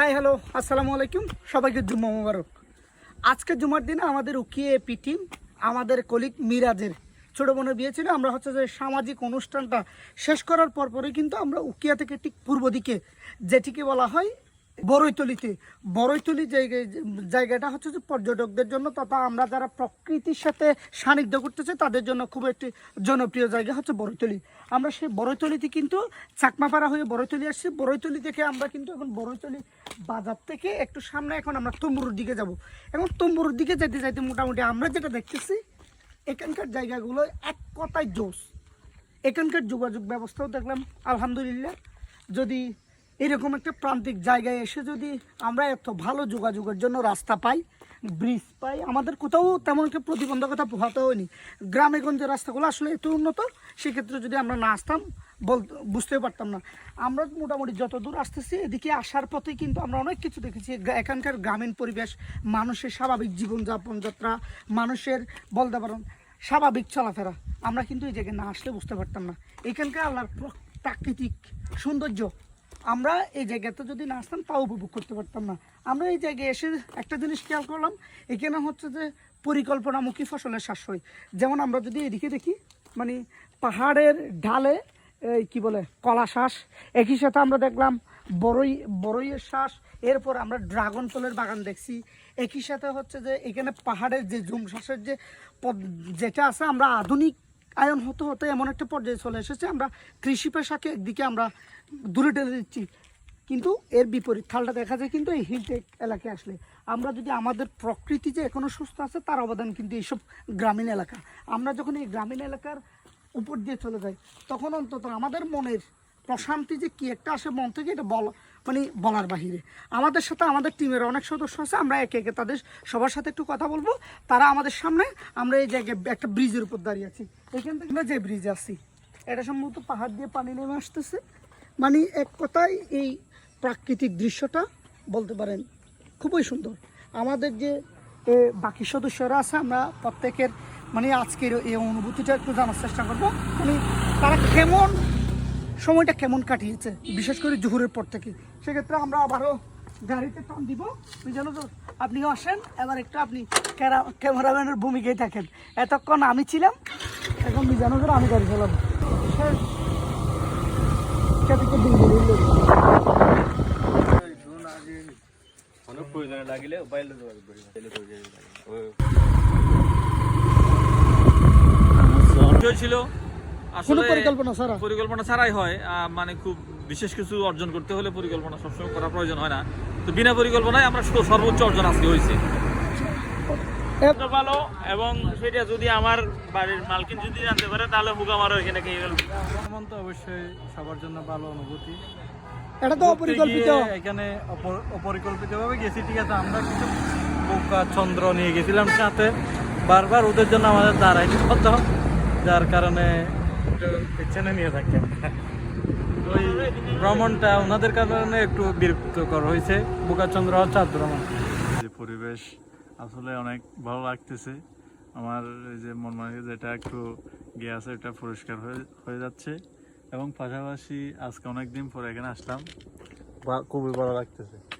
Hi hello আসসালামু আলাইকুম, সবাইকে জুম্মা মুবারক। আজকে জুমার দিনে আমাদের উকিয়ে পিটিম আমাদের কলিগ মিরাজের ছোটো বোনের বিয়ে ছিল। আমরা হচ্ছে যে সামাজিক অনুষ্ঠানটা শেষ করার পরপরই কিন্তু আমরা উকিয়া থেকে ঠিক পূর্ব দিকে, যেটিকে বলা হয় বড়ইতলি জায়গায় জায়গাটা হচ্ছে যে পর্যটকদের জন্য তথা আমরা যারা প্রকৃতির সাথে সান্নিধ্য করতেছে, তাদের জন্য খুব একটি জনপ্রিয় জায়গা হচ্ছে বড়ইতলি আমরা সেই বড়ইতলিতে কিন্তু চাকমাপাড়া হয়ে বড়ইতলি আসছি। বড়ইতলি থেকে আমরা কিন্তু এখন বড়ইতলি বাজার থেকে একটু সামনে এখন আমরা তম্বুরুর দিকে যাব। এখন তম্বুরুর দিকে যেতে যেতে মোটামুটি আমরা যেটা দেখতেছি, এখানকার জায়গাগুলো এক কথায় জোস এখানকার যোগাযোগ ব্যবস্থাও দেখলাম, আলহামদুলিল্লাহ। যদি এরকম একটা প্রান্তিক জায়গায় এসে যদি আমরা এত ভালো যোগাযোগের জন্য রাস্তা পাই ব্রিজ পাই, আমাদের কোথাও তেমন একটা প্রতিবন্ধকতা পোহাতে হয়নি। গ্রামে গঞ্জে রাস্তাগুলো আসলে এত উন্নত, সেক্ষেত্রে যদি আমরা না আসতাম, বল বুঝতেও পারতাম না। আমরা মোটামুটি যত দূর আসতেছি, এদিকে আসার পথে কিন্তু আমরা অনেক কিছু দেখেছি। এখানকার গ্রামীণ পরিবেশ, মানুষের স্বাভাবিক জীবনযাপন যাত্রা, মানুষের বলতে পারেন স্বাভাবিক চলাফেরা। আমরা কিন্তু এই জায়গায় না আসলে বুঝতে পারতাম না। এখানকার আল্লাহর প্রাকৃতিক সৌন্দর্য আমরা এই জায়গাতে যদি না আসতাম, তাও উপভোগ করতে পারতাম না। আমরা এই জায়গায় এসে একটা জিনিস খেয়াল করলাম, এখানে হচ্ছে যে পরিকল্পনামুখী ফসলের হয় যেমন আমরা যদি এদিকে দেখি মানে পাহাড়ের ঢালে এই কি বলে, কলা শ্বাস একই সাথে আমরা দেখলাম বড়ই বড়ইয়ের শ্বাস এরপর আমরা ড্রাগন ফলের বাগান দেখছি। একই সাথে হচ্ছে যে এখানে পাহাড়ের যে জুম শ্বাসের যে যেটা আছে, আমরা আধুনিক আয়ন হতে হতে এমন একটা পর্যায়ে চলে এসেছে, আমরা কৃষি পেশাকে একদিকে আমরা দূরে ঠেলে দিচ্ছি কিন্তু এর বিপরীত খালটা দেখা যায় কিন্তু এই হিলটেক এলাকায় আসলে। আমরা যদি আমাদের প্রকৃতি যে এখনও সুস্থ আছে, তার অবদান কিন্তু এইসব গ্রামীণ এলাকা। আমরা যখন এই গ্রামীণ এলাকার উপর দিয়ে চলে যাই, তখন অন্তত আমাদের মনের প্রশান্তি যে কি একটা আসে, মন থেকে এটা বল মানে বলার বাহিরে। আমাদের সাথে আমাদের টিমের অনেক সদস্য আছে, আমরা একে একে তাদের সবার সাথে একটু কথা বলব। তারা আমাদের সামনে, আমরা এই জায়গায় একটা ব্রিজের উপর দাঁড়িয়ে আছি। এখান থেকে আমরা যে ব্রিজে আছি, এটা সম্ভবত পাহাড় দিয়ে পানি নেমে আসতেছে। মানে এক কথায় এই প্রাকৃতিক দৃশ্যটা বলতে পারেন খুবই সুন্দর। আমাদের যে বাকি সদস্যরা আছে, আমরা প্রত্যেকের মানে আজকের এই অনুভূতিটা একটু জানার চেষ্টা করব। মানে তারা কেমন সময়টা কেমন কাটিয়েছে বিশেষ করে জুহুরের পর থেকে? সেক্ষেত্রে আমরা আবারও গাড়িতে টান দিব। যেন তো আপনিও আসেন এবার একটু আপনি ক্যারা- ক্যামেরাম্যানের ভূমিকায় থাকেন। এতক্ষণ আমি ছিলাম এখন মিজানুর আমি গাড়ি চালাবো। অনেক প্রয়োজনে লাগিলে বাইরে ছিল। কোনো পরিকল্পনা ছাড়া? পরিকল্পনা ছাড়াই হয়। মানে খুব বিশেষ কিছু অর্জন করতে হলে পরিকল্পনা সবসময় করা প্রয়োজন হয় না। তো বিনা পরিকল্পনায় আমরা সর্বোচ্চ অর্জন আজকে হয়েছে। ভালো এবং সেটা যদি আমার বাড়ির মালকিন যদি জানতে পারে তাহলে হুক আমারও এখানে খেয়ে গেল? ভ্রমণ তো অবশ্যই সবার জন্য ভালো অনুভূতি। এটা তো অপরিকল্পিত। এখানে অপরিকল্পিতভাবে গেছি ঠিক আছে আমরা কিছু বোকা চন্দ্র নিয়ে গেছিলাম সাথে। বারবার ওদের জন্য আমাদের দাঁড়াইতে হতো যার কারণে একটু পেছনে নিয়ে থাকি। ওই ভ্রমণটা ওনাদের কারণে একটু বিরক্তকর হয়েছে। বোকাচন্দ্র চাঁদ ভ্রমণ। যে পরিবেশ আসলে অনেক ভালো লাগতেছে। আমার এই যে মন মানে যেটা একটু গিয়ে আছে এটা পরিষ্কার হয়ে হয়ে যাচ্ছে। এবং পাশাপাশি আজকে অনেক দিন পরে এখানে আসলাম। বা- খুবই ভালো লাগতেছে।